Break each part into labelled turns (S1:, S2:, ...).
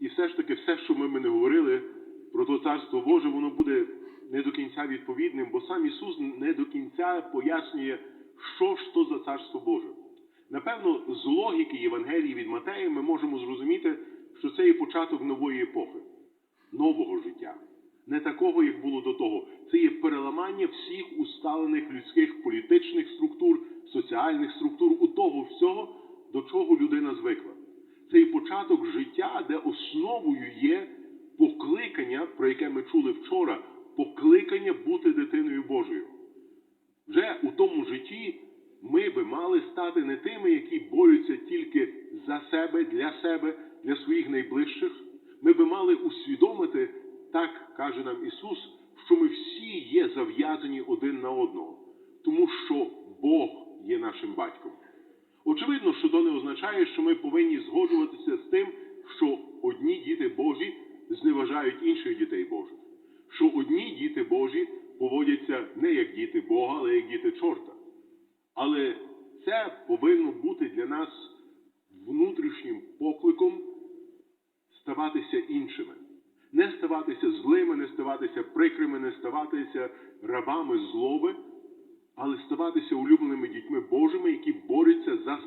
S1: І все ж таки, все, що ми, ми не говорили про то царство Боже, воно буде не до кінця відповідним, бо сам Ісус не до кінця пояснює, що ж то за царство Боже. Напевно, з логіки Євангелії від Матея ми можемо зрозуміти, що це є початок нової епохи, нового життя. Не такого, як було до того. Це є переламання всіх усталених людських політичних структур, соціальних структур, у того всього, до чого людина звикла. Це є початок життя, де основою є покликання, про яке ми чули вчора, покликання бути дитиною Божою. Вже у тому житті ми би мали стати не тими, які борються тільки за себе, для себе, для своїх найближчих. Ми би мали усвідомити, так каже нам Ісус, що ми всі є зав'язані один на одного, тому що Бог є нашим батьком. Очевидно, що то не означає, що ми повинні згоджуватися з тим, що одні діти Божі зневажають інших дітей Божих, що одні діти Божі поводяться не як діти Бога, але як діти чорта. Але це повинно бути для нас внутрішнім покликом ставатися іншими. Не ставатися злими, не ставатися прикрими, не ставатися рабами злоби, але ставатися улюбленими дітьми Божими, які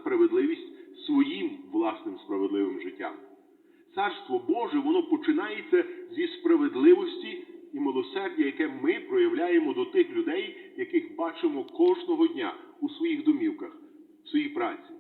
S1: справедливість своїм власним справедливим життям. Царство Боже, воно починається зі справедливості і милосердя, яке ми проявляємо до тих людей, яких бачимо кожного дня у своїх домівках, в своїй праці.